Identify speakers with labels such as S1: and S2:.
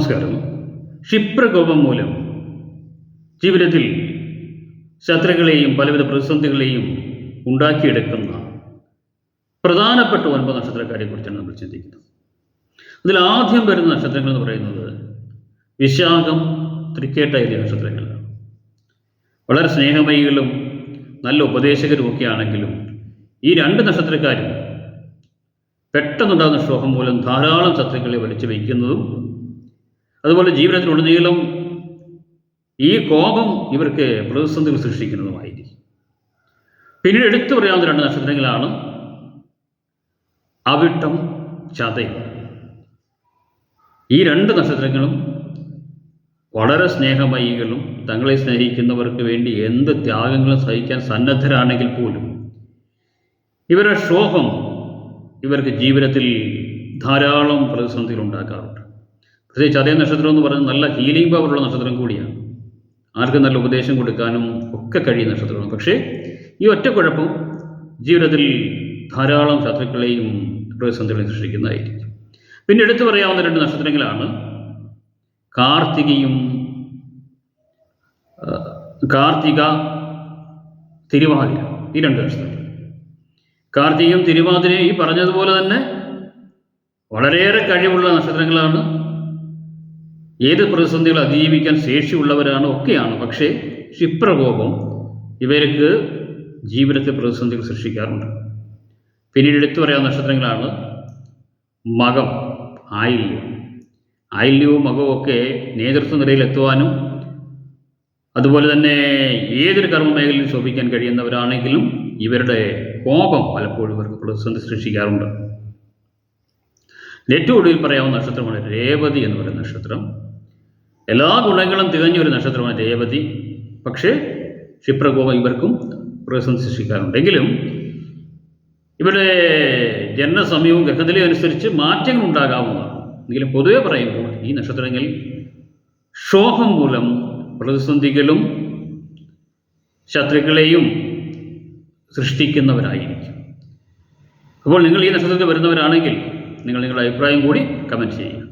S1: നമസ്കാരം. ക്ഷിപ്രകോപം മൂലം ജീവിതത്തിൽ ശത്രുക്കളെയും പലവിധ പ്രതിസന്ധികളെയും ഉണ്ടാക്കിയെടുക്കുന്ന പ്രധാനപ്പെട്ട ഒൻപത് നക്ഷത്രക്കാരെ കുറിച്ചാണ് നമ്മൾ ചിന്തിക്കുന്നത്. അതിൽ ആദ്യം വരുന്ന നക്ഷത്രങ്ങൾ എന്ന് പറയുന്നത് വിശാഖം തൃക്കേട്ട എന്നീ നക്ഷത്രങ്ങളാണ്. വളരെ സ്നേഹമയികളും നല്ല ഉപദേശകരും ഒക്കെ ആണെങ്കിലും ഈ രണ്ട് നക്ഷത്രക്കാരും പെട്ടെന്നുണ്ടാകുന്ന ക്ഷോഭം മൂലം ധാരാളം ശത്രുക്കളെ വലിച്ചു വയ്ക്കുന്നതും അതുപോലെ ജീവിതത്തിലുടനീളം ഈ കോപം ഇവർക്ക് പ്രതിസന്ധികൾ സൃഷ്ടിക്കുന്നതുമായിരിക്കും. പിന്നീട് എടുത്തു പറയാവുന്ന രണ്ട് നക്ഷത്രങ്ങളാണ് അവിട്ടം ചതയം. ഈ രണ്ട് നക്ഷത്രങ്ങളും വളരെ സ്നേഹമയികളും തങ്ങളെ സ്നേഹിക്കുന്നവർക്ക് വേണ്ടി എന്ത് ത്യാഗങ്ങളും സഹിക്കാൻ സന്നദ്ധരാണെങ്കിൽ പോലും ഇവരുടെ ക്ഷോഭം ഇവർക്ക് ജീവിതത്തിൽ ധാരാളം പ്രതിസന്ധികൾ ഉണ്ടാക്കാറുണ്ട്. പ്രത്യേകിച്ച് അതേ നക്ഷത്രം എന്ന് പറയുന്നത് നല്ല ഹീലിംഗ് പവറുള്ള നക്ഷത്രം കൂടിയാണ്. ആർക്കും നല്ല ഉപദേശം കൊടുക്കാനും ഒക്കെ കഴിയുന്ന നക്ഷത്രമാണ്. പക്ഷേ ഈ ഒറ്റ കുഴപ്പം ജീവിതത്തിൽ ധാരാളം ശത്രുക്കളെയും പ്രതിസന്ധികളെയും സൃഷ്ടിക്കുന്നതായിരിക്കും. പിന്നെ എടുത്തു പറയാവുന്ന രണ്ട് നക്ഷത്രങ്ങളാണ് കാർത്തികയും കാർത്തിക തിരുവാതിര. ഈ രണ്ട് നക്ഷത്രങ്ങൾ. കാർത്തികയും തിരുവാതിരയും ഈ പറഞ്ഞതുപോലെ തന്നെ വളരെയേറെ കഴിവുള്ള നക്ഷത്രങ്ങളാണ്. ഏത് പ്രതിസന്ധികൾ അതിജീവിക്കാൻ ശേഷിയുള്ളവരാണ് ഒക്കെയാണ്. പക്ഷേ ക്ഷിപ്രകോപം ഇവർക്ക് ജീവിതത്തിൽ പ്രതിസന്ധികൾ സൃഷ്ടിക്കാറുണ്ട്. പിന്നീട് എടുത്തു പറയാൻ നക്ഷത്രങ്ങളാണ് മകം ആയില്യം. ആയില്യവും മകവും ഒക്കെ നേതൃത്വ നിലയിലെത്തുവാനും അതുപോലെ തന്നെ ഏതൊരു കർമ്മ മേഖലയിൽ ശോഭിക്കാൻ കഴിയുന്നവരാണെങ്കിലും ഇവരുടെ കോപം പലപ്പോഴും ഇവർക്ക് പ്രതിസന്ധി സൃഷ്ടിക്കാറുണ്ട്. ഏറ്റവും ഒടുവിൽ പറയാവുന്ന നക്ഷത്രമാണ് രേവതി എന്ന് പറയുന്ന നക്ഷത്രം. എല്ലാ ഗുണങ്ങളും തികഞ്ഞ ഒരു നക്ഷത്രമാണ് രേവതി പക്ഷേ ക്ഷിപ്രകോപം ഇവർക്കും പ്രതിസന്ധി സൃഷ്ടിക്കാറുണ്ടെങ്കിലും ഇവരുടെ ജനനസമയവും ഗ്രഹനിലയും അനുസരിച്ച് മാറ്റങ്ങൾ ഉണ്ടാകാവുന്നതാണ്. എങ്കിലും പൊതുവെ പറയുമ്പോൾ ഈ നക്ഷത്രങ്ങൾ ക്ഷോഭം മൂലം പ്രതിസന്ധികളും ശത്രുക്കളെയും സൃഷ്ടിക്കുന്നവരായിരിക്കും. അപ്പോൾ നിങ്ങൾ ഈ നക്ഷത്രത്തിൽ വരുന്നവരാണെങ്കിൽ നിങ്ങൾ നിങ്ങളുടെ അഭിപ്രായം കൂടി കമന്റ് ചെയ്യും